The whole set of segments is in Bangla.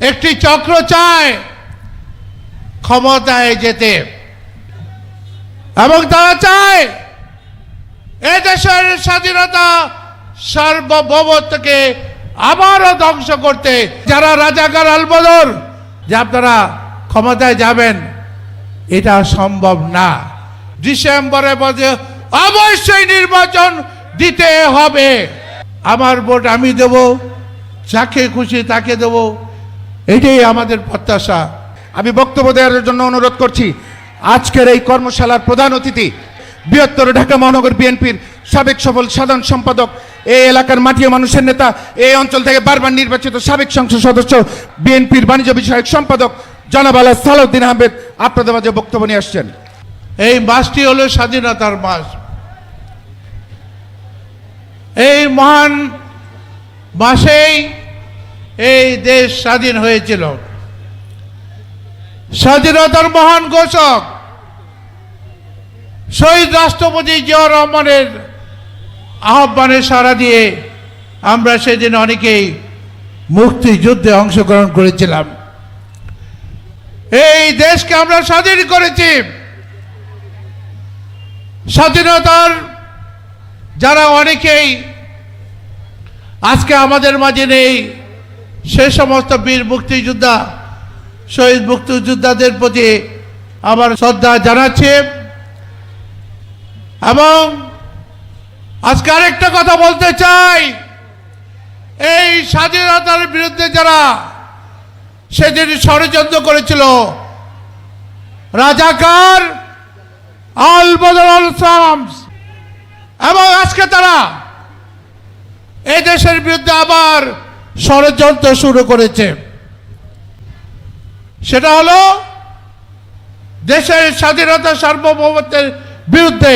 একটি চক্র চায় ক্ষমতায় যেতে। এবং তারা চায় এ দেশের স্বাধীনতা সার্বভৌমত্বকে আবারও ধ্বংস করতে। যারা রাজাকার আলবদর, যে আপনারা ক্ষমতায় যাবেন, এটা সম্ভব না। ডিসেম্বরে বলছে, অবশ্যই নির্বাচন দিতে হবে। আমার ভোট আমি দেব, যাকে খুশি তাকে দেব। এটাই আমাদের প্রত্যাশা। আমি বক্তব্য দেওয়ার জন্য অনুরোধ করছি, আজকের এই কর্মশালার প্রধান অতিথি বৃহত্তর ঢাকা মহানগর বিএনপির সাবেক সফল সাধারণ সম্পাদক, এই এলাকার মাটিয়া মানুষের নেতা, এই অঞ্চল থেকে বারবার নির্বাচিত সাবেক সংসদ সদস্য, বিএনপির বাণিজ্য বিষয়ক সম্পাদক জনাব আলাহ সালাউদ্দিন আহমেদ আপনাদের মাঝে বক্তব্য নিয়ে আসছেন। এই মাসটি হলো স্বাধীনতার মাস। এই মহান মাসেই এই দেশ স্বাধীন হয়েছিল। স্বাধীনতার মহান ঘোষক শহীদ রাষ্ট্রপতি জিয়া রহমানের আহ্বানে সাড়া দিয়ে আমরা সেদিন অনেকেই মুক্তিযুদ্ধে অংশগ্রহণ করেছিলাম। এই দেশকে আমরা স্বাধীন করেছি। স্বাধীনতার যারা অনেকেই আজকে আমাদের মাঝে নেই সে সমস্ত বীর মুক্তিযোদ্ধা, শহীদ মুক্তিযোদ্ধাদের প্রতি আমার শ্রদ্ধা জানাচ্ছি। এবং আজকে আরেকটা কথা বলতে চাই। এই স্বাধীনতার বিরুদ্ধে যারা সেদিন ষড়যন্ত্র করেছিল, রাজাকার আল বদল শামস এবং আজকে তারা এই দেশের বিরুদ্ধে আবার ষড়যন্ত্র শুরু করেছে। সেটা হলো দেশের স্বাধীনতা সার্বভৌমত্বের বিরুদ্ধে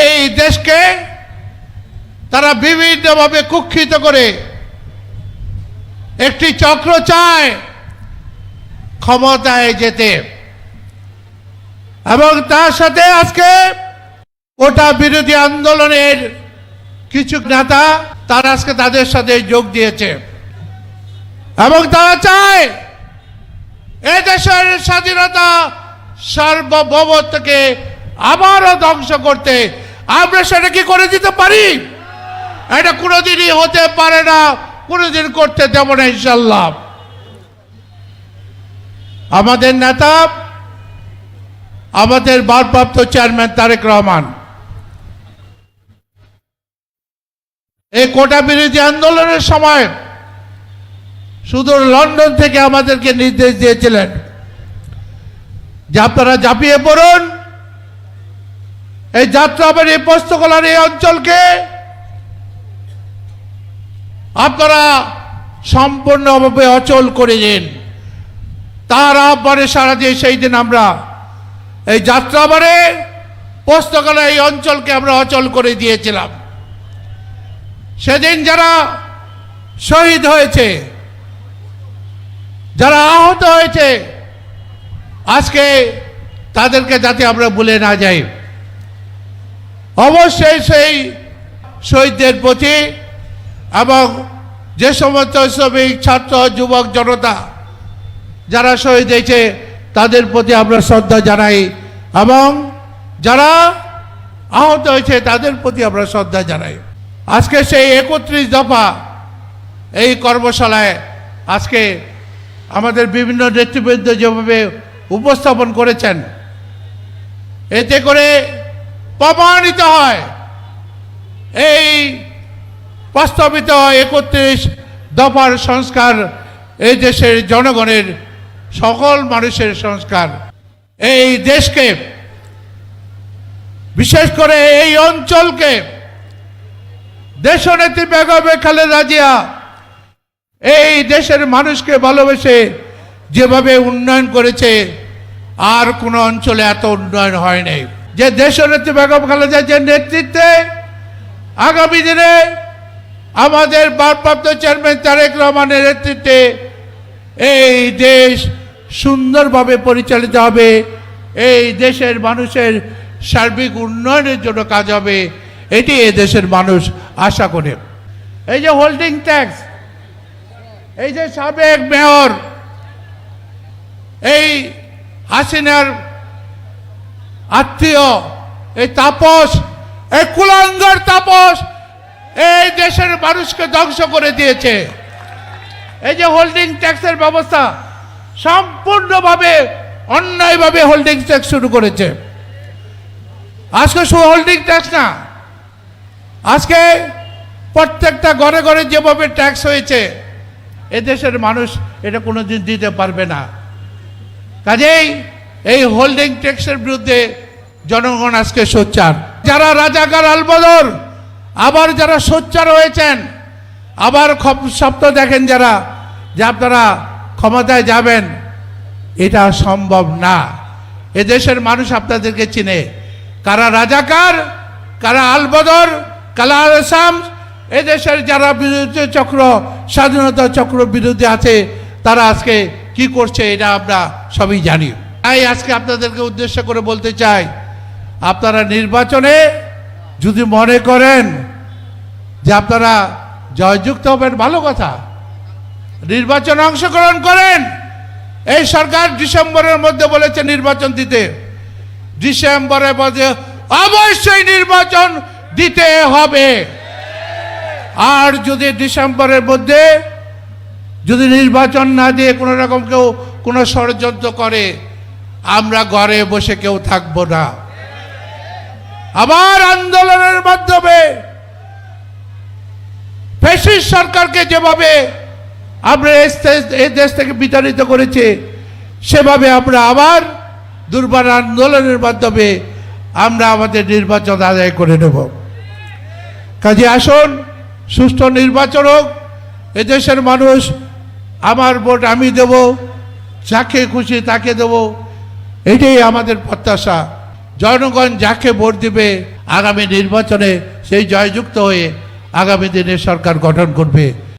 এই দেশকে তারা বিভিন্নভাবে কুক্ষিত করে একটি চক্র চায় ক্ষমতায় যেতে। এবং তার সাথে আজকে ওটা বিরোধী আন্দোলনের কিছু নেতা তারা আজকে তাদের সাথে যোগ দিয়েছে। এবং তারা চায় এ দেশের স্বাধীনতা সার্বভৌমত্বকে আবারও ধ্বংস করতে। আমরা সেটা কি করে দিতে পারি? এটা কোনোদিনই হতে পারে না, কোনোদিন করতে দেব না ইনশাল্লাহ আমাদের নেতা, আমাদের ভারপ্রাপ্ত চেয়ারম্যান তারেক রহমান। এই কোটা বিরোধী আন্দোলনের সময় শুধু লন্ডন থেকে আমাদেরকে নির্দেশ দিয়েছিলেন যে আপনারা ঝাঁপিয়ে পড়ুন। এই যাত্রাবাড়ি পোস্তকলার এই অঞ্চলকে আপনারা সম্পূর্ণভাবে অচল করে দিন। তার আহ্বানে সারা দিয়ে সেই দিন আমরা এই যাত্রাবারে পোস্তকলা এই অঞ্চলকে আমরা অচল করে দিয়েছিলাম। সেদিন যারা শহীদ হয়েছে, যারা আহত হয়েছে, আজকে তাদেরকে যাতে আমরা ভুলে না যাই। অবশ্যই সেই শহীদদের প্রতি এবং যে সমস্ত শ্রমিক, ছাত্র, যুবক, জনতা যারা শহীদ হয়েছে, তাদের প্রতি আমরা শ্রদ্ধা জানাই এবং যারা আহত হয়েছে, তাদের প্রতি আমরা শ্রদ্ধা জানাই। আজকে সেই একত্রিশ দফা এই কর্মশালায় আজকে আমাদের বিভিন্ন নেতৃবৃন্দ যেভাবে উপস্থাপন করেছেন, এতে করে প্রমাণিত হয় এই প্রস্তাবিত একত্রিশ দফার সংস্কার এই দেশের জনগণের, সকল মানুষের সংস্কার। এই দেশকে, বিশেষ করে এই অঞ্চলকে দেশনেত্রী বেগমে খালেদা জিয়া, এই দেশের মানুষকে ভালোবেসে যেভাবে উন্নয়ন করেছে, আর কোনো অঞ্চলে এত উন্নয়ন হয় নাই। যে দেশনেত্রী বেগম খালেদা যে নেতৃত্বে আগামী দিনে আমাদের ভারপ্রাপ্ত চেয়ারম্যান তারেক রহমানের নেতৃত্বে এই দেশ সুন্দরভাবে পরিচালিত হবে, এই দেশের মানুষের সার্বিক উন্নয়নের জন্য কাজ হবে। এটি এ দেশের মানুষ আশা করে। এই যে হোল্ডিং ট্যাক্স এই যে সাবেক মেয়র, এই হাসিনার আত্মীয়, এই তাপস, এই কুলাঙ্গার তাপস, এই দেশের মানুষকে ধ্বংস করে দিয়েছে। এই যে হোল্ডিং ট্যাক্সের ব্যবস্থা সম্পূর্ণভাবে অন্যায়ভাবে হোল্ডিং ট্যাক্স শুরু করেছে। আজকে শুধু হোল্ডিং ট্যাক্স না আজকে প্রত্যেকটা ঘরে ঘরে যেভাবে ট্যাক্স হয়েছে, এদেশের মানুষ এটা কোনোদিন দিতে পারবে না। কাজেই এই হোল্ডিং ট্যাক্সের বিরুদ্ধে জনগণ আজকে সোচ্চার। যারা রাজাকার আলবদর, আবার যারা সোচ্চার হয়েছেন, আবার স্বপ্ন দেখেন যারা, যে আপনারা ক্ষমতায় যাবেন, এটা সম্ভব না। এদেশের মানুষ আপনাদেরকে চিনে। কারা রাজাকার, কারা আলবদর কারা আসাম, এদেশের যারা বিরোধী চক্র, স্বাধীনতা চক্র বিরোধী আছে, তারা আজকে কি করছে এটা আমরা সবই জানি। তাই আজকে আপনাদেরকে উদ্দেশ্য করে বলতে চাই, আপনারা নির্বাচনে যদি মনে করেন যে আপনারা জয়যুক্ত হবেন, ভালো কথা। নির্বাচনে অংশগ্রহণ করেন। এই সরকার ডিসেম্বরের মধ্যে বলেছে নির্বাচন দিতে। ডিসেম্বরের মধ্যে অবশ্যই নির্বাচন দিতে হবে। আর যদি ডিসেম্বরের মধ্যে যদি নির্বাচন না দিয়ে কোনো রকম কেউ কোনো ষড়যন্ত্র করে, আমরা ঘরে বসে কেউ থাকব না। আবার আন্দোলনের মাধ্যমে ফেসিস সরকারকে যেভাবে আমরা এই দেশ- থেকে বিতাড়িত করেছে, সেভাবে আমরা আবার দুর্বার আন্দোলনের মাধ্যমে আমরা আমাদের নির্বাচন আদায় করে নেব। কাজে আসুন, সুষ্ঠু নির্বাচন হোক। এদেশের মানুষ আমার ভোট আমি দেব, যাকে খুশি তাকে দেব। এটাই আমাদের প্রত্যাশা। জনগণ যাকে ভোট দিবে আগামী নির্বাচনে সেই জয়যুক্ত হয়ে আগামী দিনে সরকার গঠন করবে।